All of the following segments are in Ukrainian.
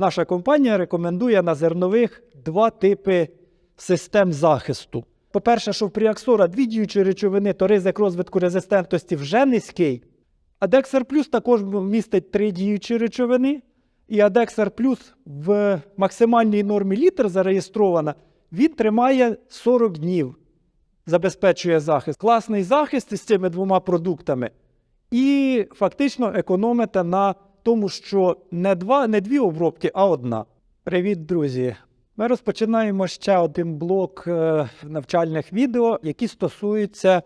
Наша компанія рекомендує на зернових два типи систем захисту. По-перше, що в Пріаксора дві діючі речовини, то ризик розвитку резистентності вже низький. Адексер Плюс також містить три діючі речовини, і Адексер Плюс в максимальній нормі літр зареєстрована, він тримає 40 днів, забезпечує захист. Класний захист із цими двома продуктами. І фактично економите на тому, що не, два, не дві обробки, а одна. Привіт, друзі! Ми розпочинаємо ще один блок е, навчальних відео, які стосуються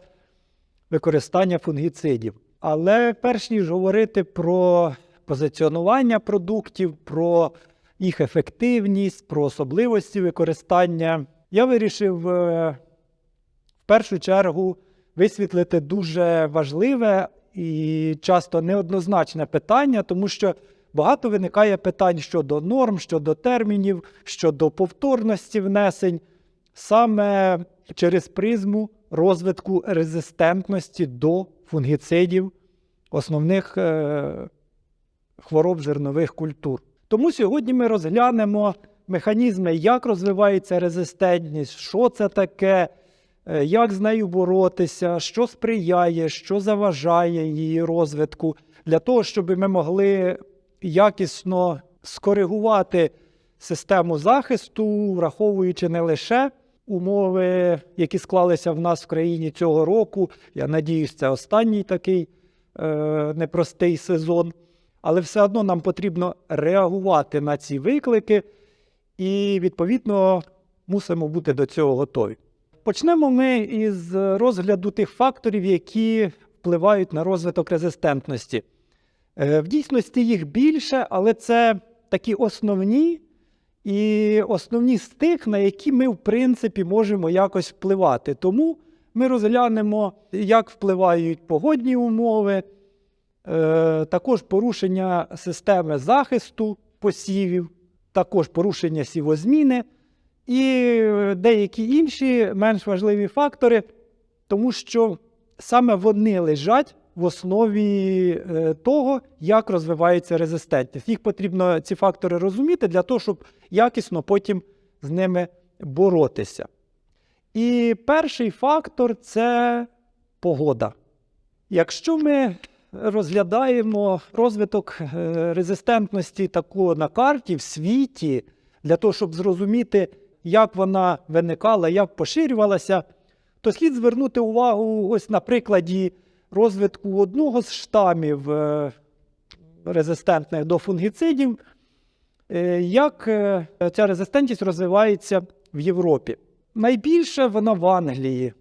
використання фунгіцидів. Але перш ніж говорити про позиціонування продуктів, про їх ефективність, про особливості використання, я вирішив е, в першу чергу висвітлити дуже важливе і часто неоднозначне питання, тому що багато виникає питань щодо норм, щодо термінів, щодо повторності внесень, саме через призму розвитку резистентності до фунгіцидів основних е, хвороб зернових культур. Тому сьогодні ми розглянемо механізми, як розвивається резистентність, що це таке, як з нею боротися, що сприяє, що заважає її розвитку, для того, щоб ми могли якісно скоригувати систему захисту, враховуючи не лише умови, які склалися в нас в країні цього року. Я надіюсь, це останній такий е, непростий сезон. Але все одно нам потрібно реагувати на ці виклики, і відповідно мусимо бути до цього готові. Почнемо ми із розгляду тих факторів, які впливають на розвиток резистентності. Е, В дійсності їх більше, але це такі основні і основні з тих, на які ми, в принципі, можемо якось впливати. Тому ми розглянемо, як впливають погодні умови, е, також порушення системи захисту посівів, також порушення сівозміни і е, деякі інші менш важливі фактори, тому що саме вони лежать в основі е, того, як розвивається резистентність. Їх потрібно ці фактори розуміти для того, щоб якісно потім з ними боротися. І перший фактор це погода. Якщо ми розглядаємо розвиток е, резистентності такого на карті в світі, для того, щоб зрозуміти, як вона виникала, як поширювалася, то слід звернути увагу ось на прикладі розвитку одного з штамів е, резистентних до фунгіцидів, е, як е, ця резистентність розвивається в Європі. Найбільше вона в Англії.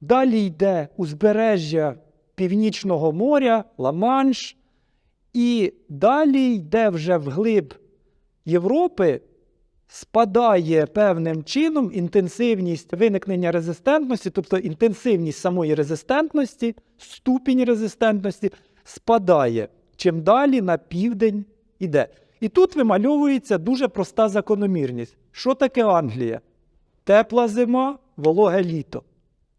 Далі йде узбережжя Північного моря, Ла-Манш, і далі йде вже вглиб Європи, спадає певним чином інтенсивність виникнення резистентності, тобто інтенсивність самої резистентності, ступінь резистентності спадає. Чим далі на південь іде. І тут вимальовується дуже проста закономірність. Що таке Англія? Тепла зима, вологе літо.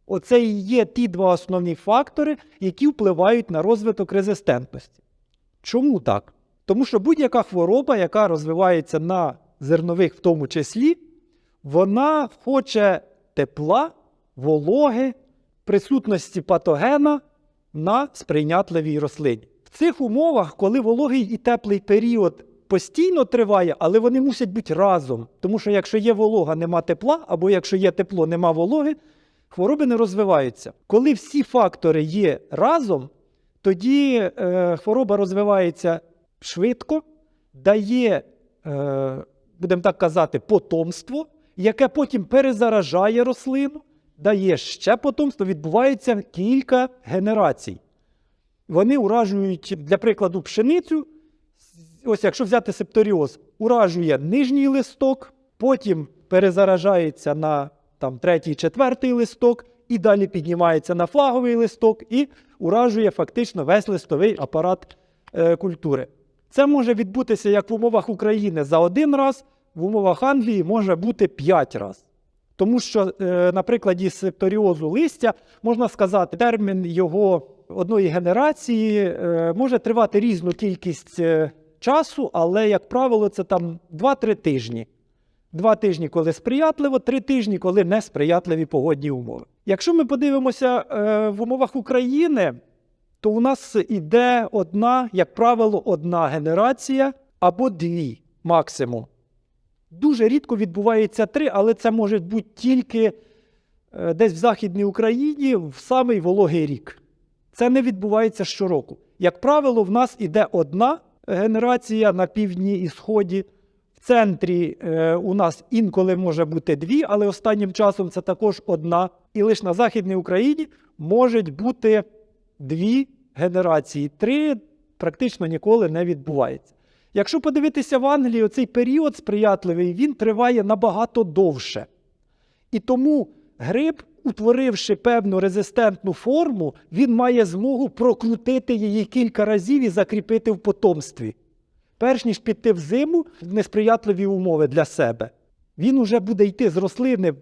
Оце і є ті два основні фактори, які впливають на розвиток резистентності. Чому так? Тому що будь-яка хвороба, яка розвивається на зернових, в тому числі, вона хоче тепла, вологи, присутності патогена на сприйнятливій рослині. В цих умовах, коли вологий і теплий період постійно триває, але вони мусять бути разом. Тому що якщо є волога, нема тепла, або якщо є тепло, нема вологи, хвороби не розвиваються. Коли всі фактори є разом, тоді е, хвороба розвивається швидко, дає, е, будемо так казати, потомство, яке потім перезаражає рослину, дає ще потомство, відбувається кілька генерацій. Вони уражують, для прикладу, пшеницю. Ось якщо взяти септоріоз, уражує нижній листок, потім перезаражається на там, третій, четвертий листок, і далі піднімається на флаговий листок і уражує фактично весь листовий апарат е, культури. Це може відбутися як в умовах України за один раз, в умовах Англії може бути п'ять разів. Тому що, е, на прикладі септоріозу листя можна сказати, термін його одної генерації е, може тривати різну кількість е, часу, але, як правило, це там 2-3 тижні. Два тижні, коли сприятливо, три тижні, коли несприятливі погодні умови. Якщо ми подивимося в умовах України, то у нас іде одна, як правило, одна генерація або дві максимум. Дуже рідко відбувається три, але це може бути тільки е, десь в Західній Україні в самий вологий рік. Це не відбувається щороку. Як правило, в нас іде одна генерація на півдні і сході. В центрі е, у нас інколи може бути дві, але останнім часом це також одна. І лише на Західній Україні можуть бути дві генерації. Три практично ніколи не відбувається. Якщо подивитися в Англії, оцей період сприятливий він триває набагато довше. І тому гриб, утворивши певну резистентну форму, він має змогу прокрутити її кілька разів і закріпити в потомстві. Перш ніж піти в зиму в несприятливі умови для себе. Він уже буде йти з рослини в,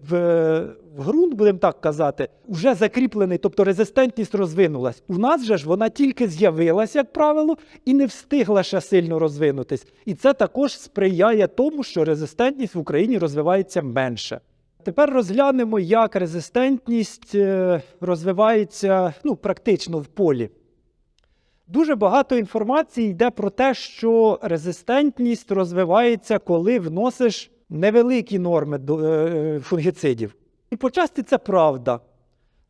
в ґрунт, будемо так казати, вже закріплений, тобто резистентність розвинулась. У нас же ж вона тільки з'явилася, як правило, і не встигла ще сильно розвинутись. І це також сприяє тому, що резистентність в Україні розвивається менше. Тепер розглянемо, як резистентність е, розвивається ну, практично в полі. Дуже багато інформації йде про те, що резистентність розвивається, коли вносиш невеликі норми до- е, фунгіцидів. І по часті це правда.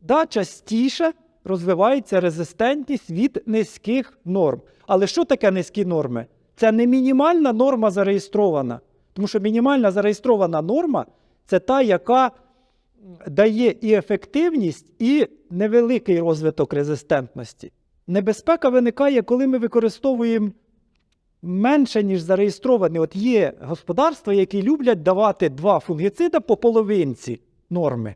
Да, частіше розвивається резистентність від низьких норм. Але що таке низькі норми? Це не мінімальна норма зареєстрована. Тому що мінімальна зареєстрована норма це та, яка дає і ефективність, і невеликий розвиток резистентності. Небезпека виникає, коли ми використовуємо менше, ніж зареєстровані. От є господарства, які люблять давати два фунгіцида по половинці норми.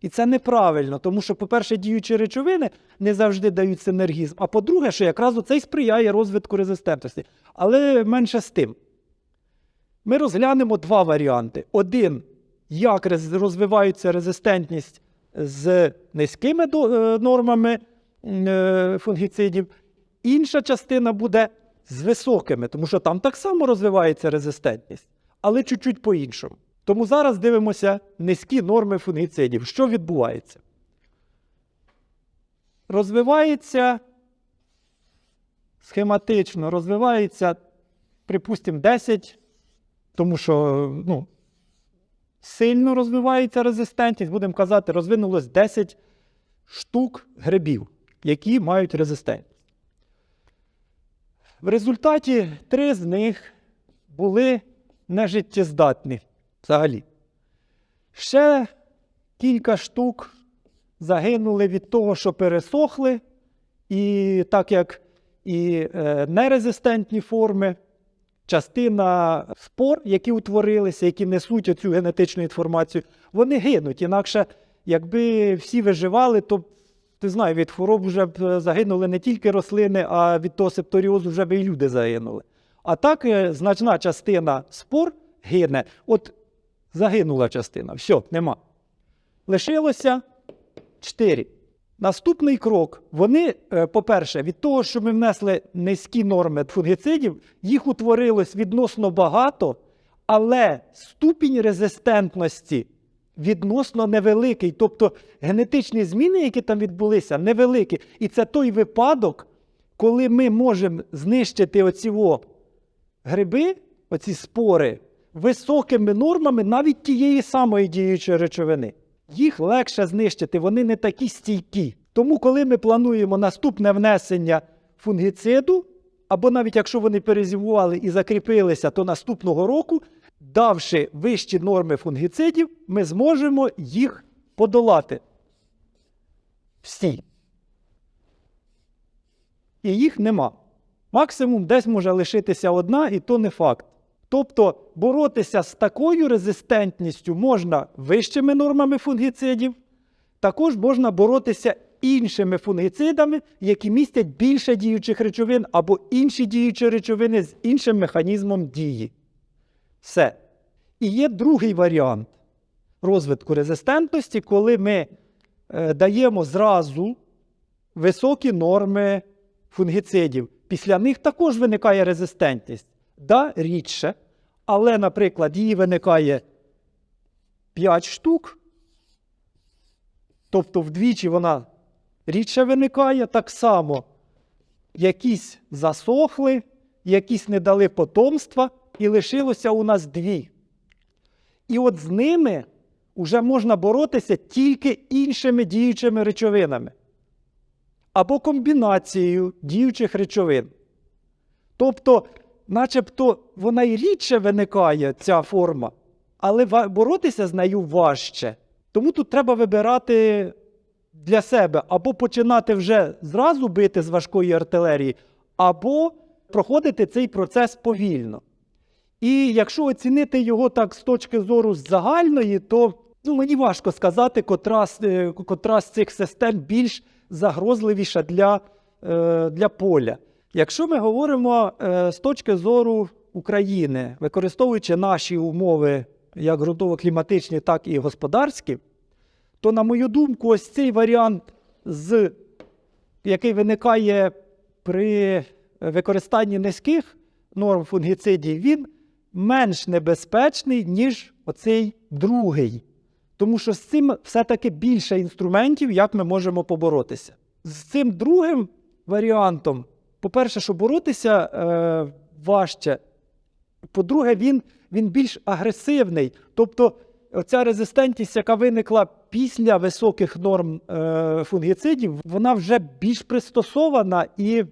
І це неправильно, тому що, по-перше, діючі речовини не завжди дають синергізм. А по-друге, що якраз це й сприяє розвитку резистентності. Але менше з тим. Ми розглянемо два варіанти. Один, як розвивається резистентність з низькими е, нормами е, фунгіцидів. Інша частина буде з високими, тому що там так само розвивається резистентність, але чуть-чуть по-іншому. Тому зараз дивимося низькі норми фунгіцидів. Що відбувається? Розвивається схематично, розвивається, припустимо, 10, тому що ну, сильно розвивається резистентність, будемо казати, розвинулось 10 штук грибів, які мають резистентність. В результаті три з них були нежиттєздатні взагалі. Ще кілька штук загинули від того, що пересохли, і так як і е, нерезистентні форми, частина спор, які утворилися, які несуть оцю генетичну інформацію, вони гинуть. Інакше, якби всі виживали, то ти знаєш, від хвороб вже б е, загинули не тільки рослини, а від того септоріозу вже б і люди загинули. А так е, значна частина спор гине. От загинула частина, все, нема. Лишилося 4. Наступний крок. Вони, е, по-перше, від того, що ми внесли низькі норми фунгіцидів, їх утворилось відносно багато, але ступінь резистентності відносно невеликий. Тобто генетичні зміни, які там відбулися, невеликі. І це той випадок, коли ми можемо знищити оці гриби, оці спори, високими нормами навіть тієї самої діючої речовини. Їх легше знищити, вони не такі стійкі. Тому, коли ми плануємо наступне внесення фунгіциду, або навіть якщо вони перезимували і закріпилися, то наступного року, давши вищі норми фунгіцидів, ми зможемо їх подолати. Всі. І їх нема. Максимум десь може лишитися одна, і то не факт. Тобто боротися з такою резистентністю можна вищими нормами фунгіцидів, також можна боротися іншими фунгіцидами, які містять більше діючих речовин або інші діючі речовини з іншим механізмом дії. Все. І є другий варіант розвитку резистентності, коли ми е, даємо зразу високі норми фунгіцидів. після них також виникає резистентність. Да, рідше, але, наприклад, її виникає 5 штук, тобто вдвічі вона рідше виникає, так само якісь засохли, якісь не дали потомства, і лишилося у нас дві. І от з ними вже можна боротися тільки іншими діючими речовинами або комбінацією діючих речовин. Тобто, начебто, вона й рідше виникає, ця форма, але боротися з нею важче. Тому тут треба вибирати для себе або починати вже зразу бити з важкої артилерії, або проходити цей процес повільно. І якщо оцінити його так з точки зору загальної, то ну, мені важко сказати, котра, е, котра з цих систем більш загрозливіша для, е, для поля. Якщо ми говоримо е, з точки зору України, використовуючи наші умови як ґрунтово-кліматичні, так і господарські, то, на мою думку, ось цей варіант, з, який виникає при використанні низьких норм фунгіцидів, він менш небезпечний, ніж оцей другий. Тому що з цим все-таки більше інструментів, як ми можемо поборотися. З цим другим варіантом, по-перше, що боротися е, важче. По-друге, він, він більш агресивний. Тобто, оця резистентність, яка виникла після високих норм е, фунгіцидів, вона вже більш пристосована і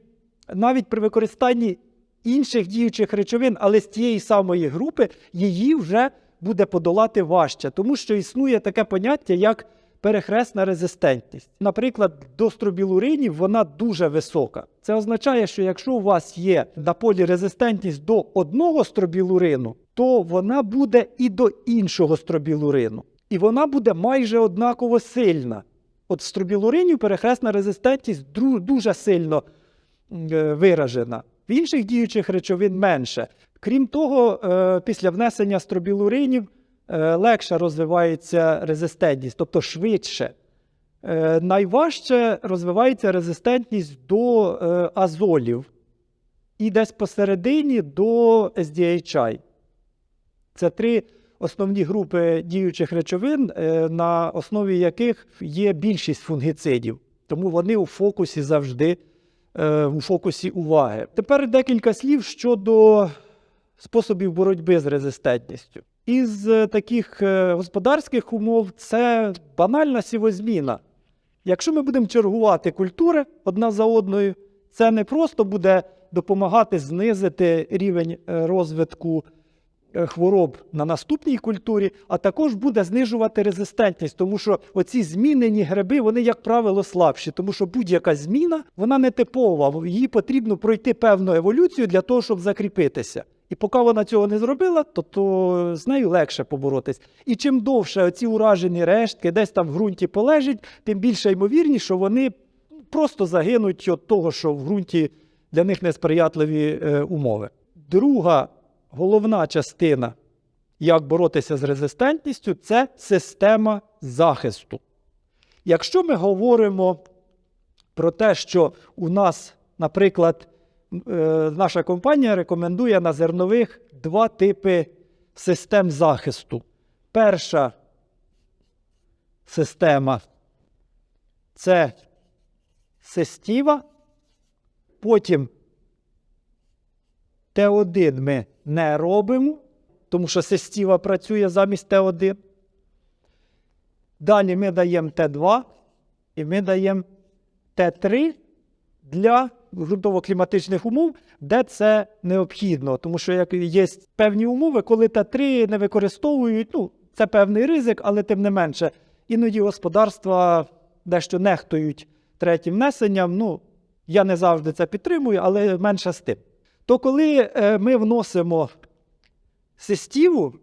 навіть при використанні інших діючих речовин, але з тієї самої групи, її вже буде подолати важче, тому що існує таке поняття, як перехресна резистентність. Наприклад, до стробілуринів вона дуже висока. Це означає, що якщо у вас є на полі резистентність до одного стробілурину, то вона буде і до іншого стробілурину. І вона буде майже однаково сильна. От в стробілуринів перехресна резистентність дуже сильно е, виражена. В інших діючих речовин менше. Крім того, е, після внесення стробілуринів е, легше розвивається резистентність, тобто швидше. Е, Найважче розвивається резистентність до азолів і десь посередині до SDHI. Це три основні групи діючих речовин, на основі яких є більшість фунгіцидів. Тому вони у фокусі завжди е, у фокусі уваги. Тепер декілька слів щодо способів боротьби з резистентністю. Із е, таких е, господарських умов це банальна сівозміна. Якщо ми будемо чергувати культури одна за одною, це не просто буде допомагати знизити рівень розвитку хвороб на наступній культурі, а також буде знижувати резистентність, тому що оці змінені гриби, вони, як правило, слабші, тому що будь-яка зміна вона не типова, їй потрібно пройти певну еволюцію для того, щоб закріпитися. І поки вона цього не зробила, то, то з нею легше поборотись. І чим довше оці уражені рештки десь там в ґрунті полежать, тим більше ймовірність, що вони просто загинуть від того, що в ґрунті для них несприятливі е, умови. Друга головна частина, як боротися з резистентністю, це система захисту. Якщо ми говоримо про те, що у нас, наприклад, е, наша компанія рекомендує на зернових два типи систем захисту. Перша система це сестіва, потім Т1 ми не робимо, тому що сестіва працює замість Т1. Далі ми даємо Т2 і ми даємо Т3 для ґрунтово-кліматичних умов, де це необхідно. Тому що як є певні умови, коли Т3 не використовують, ну, це певний ризик, але тим не менше, іноді господарства дещо нехтують третім внесенням. Ну, я не завжди це підтримую, але менше з тим. То коли е, ми вносимо систіву,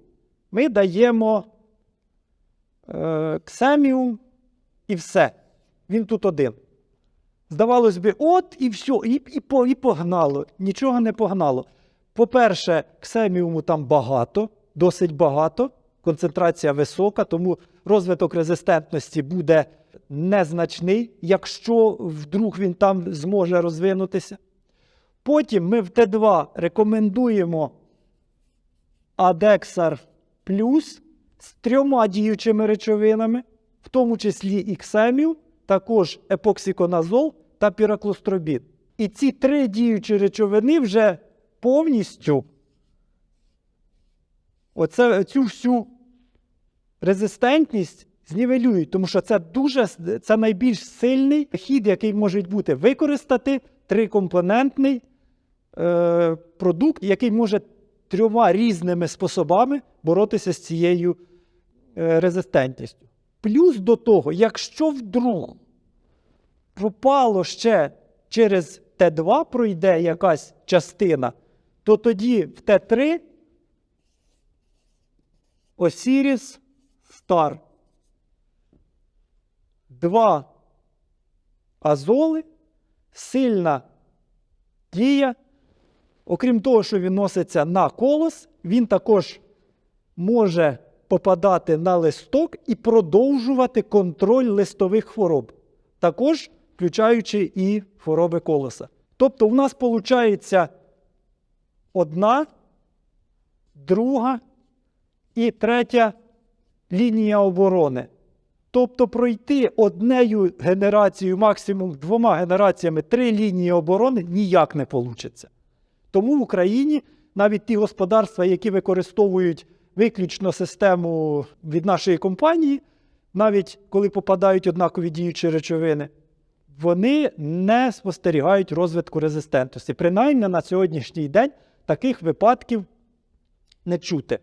ми даємо е, ксеміум і все. Він тут один. Здавалось би, от і все, і, і, і погнало. Нічого не погнало. По-перше, ксеміуму там багато, досить багато, концентрація висока, тому розвиток резистентності буде незначний, якщо вдруг він там зможе розвинутися. Потім ми в Т2 рекомендуємо Адексар плюс з трьома діючими речовинами, в тому числі іксемів, також епоксиконазол та піраклостробін. І ці три діючі речовини вже повністю оце, цю всю резистентність знівелюють, тому що це дуже це найбільш сильний хід, який може бути використати трикомпонентний е, продукт, який може трьома різними способами боротися з цією е, резистентністю. Плюс до того, якщо вдруг пропало ще через Т2 пройде якась частина, то тоді в Т3 Осіріс Стар. Два азоли, сильна дія. Окрім того, що він носиться на колос, він також може попадати на листок і продовжувати контроль листових хвороб, також включаючи і хвороби колоса. Тобто, у нас виходить одна, друга і третя лінія оборони. Тобто пройти однею генерацією, максимум двома генераціями три лінії оборони ніяк не вийде. Тому в Україні навіть ті господарства, які використовують виключно систему від нашої компанії, навіть коли попадають однакові діючі речовини, вони не спостерігають розвитку резистентності. Принаймні на сьогоднішній день таких випадків не чути.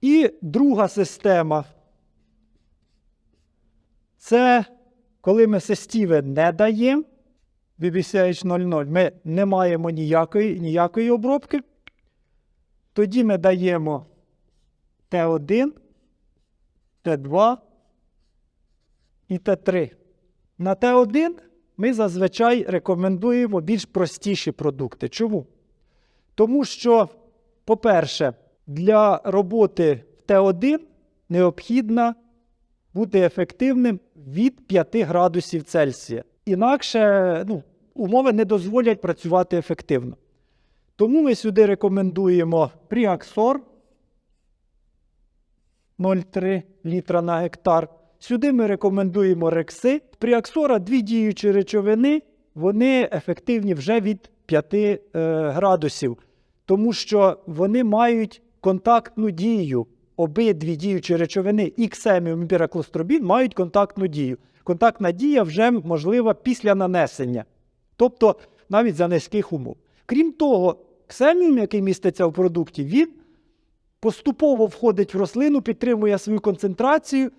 І друга система це коли ми сестіви не даємо. BBCH 00 ми не маємо ніякої, ніякої обробки. Тоді ми даємо Т1, Т2 і Т3. На Т1 ми зазвичай рекомендуємо більш простіші продукти. Чому? Тому що, по-перше, для роботи в Т1 необхідно бути ефективним від 5 градусів Цельсія. Інакше ну, умови не дозволять працювати ефективно. Тому ми сюди рекомендуємо Пріаксор 0,3 літра на гектар. Сюди ми рекомендуємо рекси. Пріаксора дві діючі речовини, вони ефективні вже від 5 е, градусів, тому що вони мають контактну дію. Обидві діючі речовини іксеміум і піраклостробін мають контактну дію. Контактна дія вже можлива після нанесення, тобто навіть за низьких умов. Крім того, ксеміум, який міститься в продукті, він поступово входить в рослину, підтримує свою концентрацію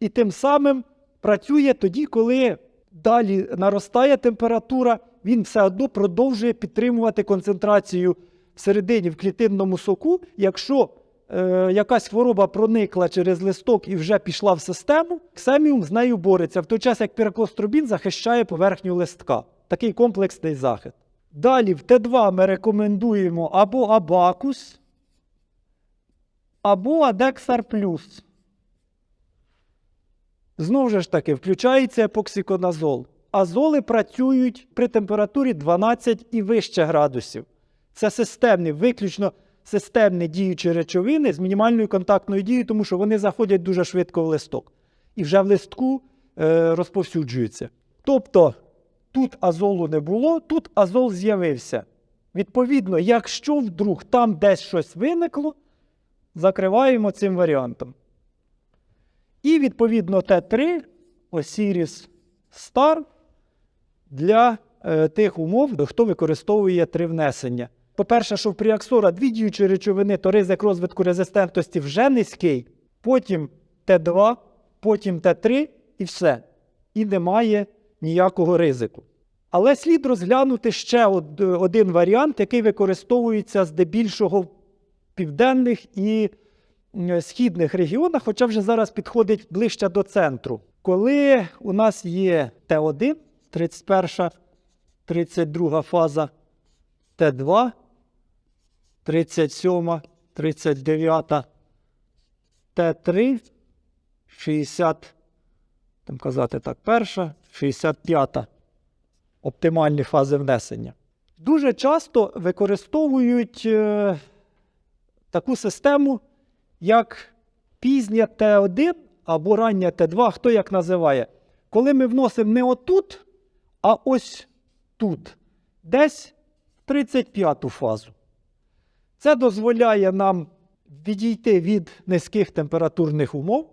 і тим самим працює тоді, коли далі наростає температура, він все одно продовжує підтримувати концентрацію всередині в клітинному соку, якщо е, якась хвороба проникла через листок і вже пішла в систему, ксеміум з нею бореться, в той час як піраклостробін захищає поверхню листка. Такий комплексний захист. Далі в Т2 ми рекомендуємо або Абакус, або Адексар Плюс. Знову ж таки, включається епоксиконазол. Азоли працюють при температурі 12 і вище градусів. Це системні, виключно системні діючі речовини з мінімальною контактною дією, тому що вони заходять дуже швидко в листок. І вже в листку е, розповсюджуються. Тобто тут азолу не було, тут азол з'явився. Відповідно, якщо вдруг там десь щось виникло, закриваємо цим варіантом. І відповідно Т3 Osiris Star для е, тих умов, хто використовує три внесення. По-перше, що в пріаксора дві діючі речовини, то ризик розвитку резистентності вже низький, потім Т2, потім Т3 і все. І немає ніякого ризику. Але слід розглянути ще один варіант, який використовується здебільшого в південних і східних регіонах, хоча вже зараз підходить ближче до центру. Коли у нас є Т1, 31, 32 фаза, Т2, 37, 39, Т3, 60, там казати так, перша, 65 оптимальні фази внесення. Дуже часто використовують е, таку систему, як пізня Т1 або рання Т2, хто як називає. Коли ми вносимо не отут, а ось тут, десь 35-ту фазу. Це дозволяє нам відійти від низьких температурних умов,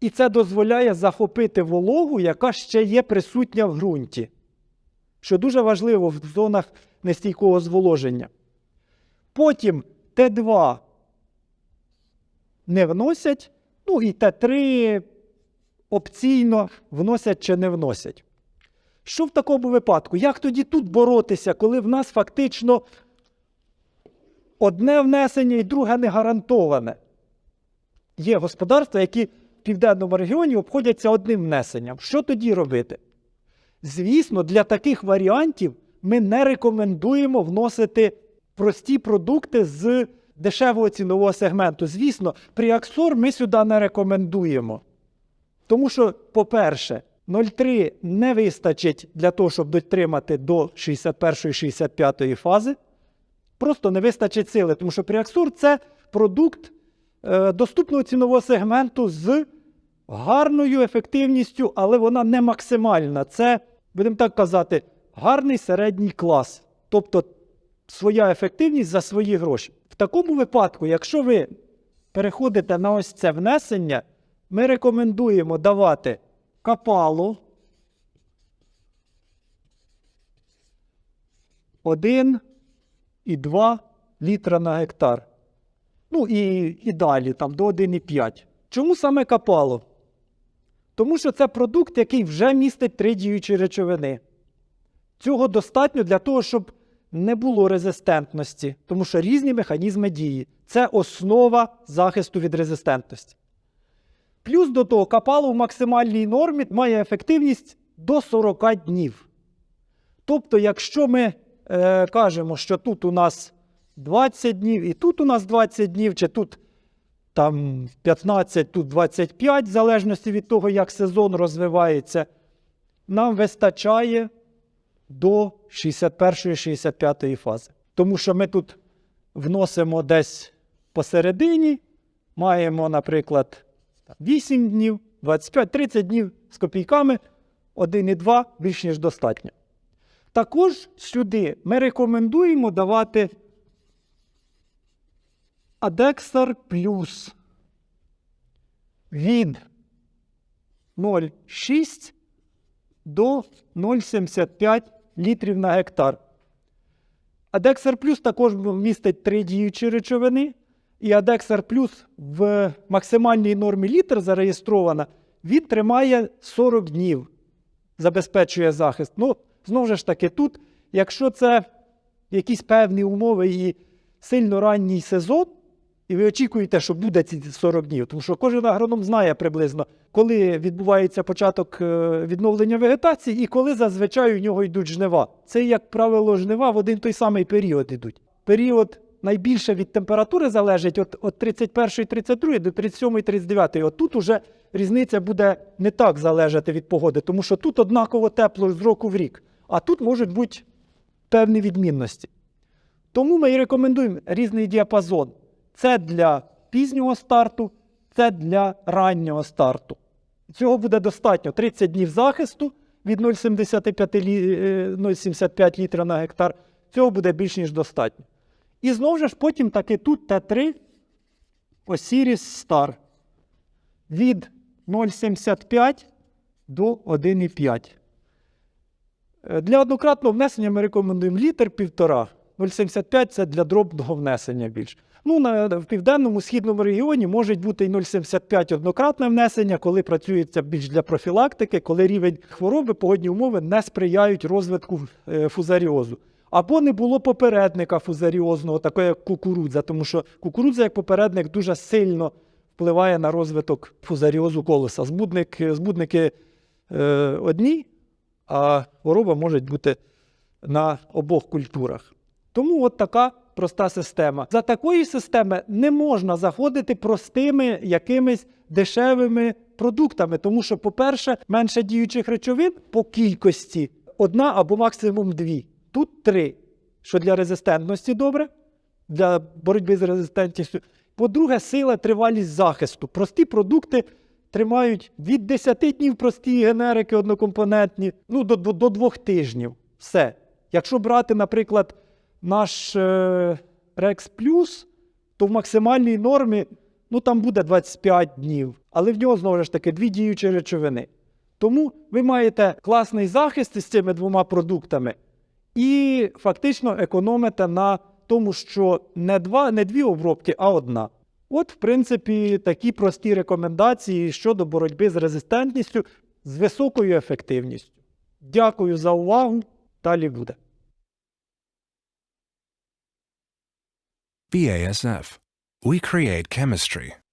і це дозволяє захопити вологу, яка ще є присутня в ґрунті, що дуже важливо в зонах нестійкого зволоження. Потім Т2 не вносять, ну і Т3 опційно вносять чи не вносять. Що в такому випадку? Як тоді тут боротися, коли в нас фактично одне внесення і друге не гарантоване? Є господарства, які в південному регіоні обходяться одним внесенням. Що тоді робити? Звісно, для таких варіантів ми не рекомендуємо вносити прості продукти з дешевого цінового сегменту. Звісно, пріаксор ми сюди не рекомендуємо. Тому що, по-перше, 0,3 не вистачить для того, щоб дотримати до 61-65 фази. Просто не вистачить сили, тому що пріаксур це продукт е, доступного цінового сегменту з гарною ефективністю, але вона не максимальна. Це, будемо так казати, гарний середній клас. Тобто своя ефективність за свої гроші. В такому випадку, якщо ви переходите на ось це внесення, ми рекомендуємо давати капалу 1 і 2 літра на гектар. Ну і, і далі, там до 1,5. Чому саме капало? Тому що це продукт, який вже містить три діючі речовини. Цього достатньо для того, щоб не було резистентності, тому що різні механізми дії. Це основа захисту від резистентності. Плюс до того, капало в максимальній нормі має ефективність до 40 днів. Тобто, якщо ми е, кажемо, що тут у нас 20 днів, і тут у нас 20 днів, чи тут там 15, тут 25, в залежності від того, як сезон розвивається, нам вистачає до 61-65 фази. Тому що ми тут вносимо десь посередині, маємо, наприклад, 8 днів, 25, 30 днів з копійками, 1,2 більш ніж достатньо. Також сюди ми рекомендуємо давати Адексар плюс від 0,6 до 0,75 літрів на гектар. Адексар плюс також містить три діючі речовини, і Адексар плюс в максимальній нормі літр зареєстрована, він тримає 40 днів, забезпечує захист. Ну, знову ж таки, тут, якщо це якісь певні умови і сильно ранній сезон, і ви очікуєте, що буде ці 40 днів, тому що кожен агроном знає приблизно, коли відбувається початок е, відновлення вегетації і коли зазвичай у нього йдуть жнива. Це, як правило, жнива в один той самий період йдуть. Період найбільше від температури залежить від, від 31 32 до 37 39 От тут уже різниця буде не так залежати від погоди, тому що тут однаково тепло з року в рік, а тут можуть бути певні відмінності. Тому ми і рекомендуємо різний діапазон. Це для пізнього старту, це для раннього старту. Цього буде достатньо 30 днів захисту від 0,75 лі... е, 0,75 літра на гектар. Цього буде більш ніж достатньо. І знову ж потім таки тут Т3 Osiris Star від 0,75 до 1,5. Е, Для однократного внесення ми рекомендуємо літр півтора. 0,75 це для дробного внесення більш. Ну, на, в південному східному регіоні може бути і 0,75 однократне внесення, коли працюється більш для профілактики, коли рівень хвороби, погодні умови не сприяють розвитку е, фузаріозу. Або не було попередника фузаріозного, такого як кукурудза, тому що кукурудза як попередник дуже сильно впливає на розвиток фузаріозу колеса. Збудник, збудники е, одні, а хвороба може бути на обох культурах. Тому от така проста система. За такої системи не можна заходити простими якимись дешевими продуктами, тому що, по-перше, менше діючих речовин по кількості одна або максимум дві. Тут три. що для резистентності добре, для боротьби з резистентністю. По-друге, сила, тривалість захисту. Прості продукти тримають від 10 днів прості генерики однокомпонентні, ну, до, до, до 2 тижнів. Все. Якщо брати, наприклад, наш е, Rex Plus, то в максимальній нормі ну, там буде 25 днів. Але в нього знову ж таки дві діючі речовини. Тому ви маєте класний захист із цими двома продуктами і фактично економите на тому, що не, два, не дві обробки, а одна. От, в принципі, такі прості рекомендації щодо боротьби з резистентністю з високою ефективністю. Дякую за увагу. Далі буде. BASF. We create chemistry.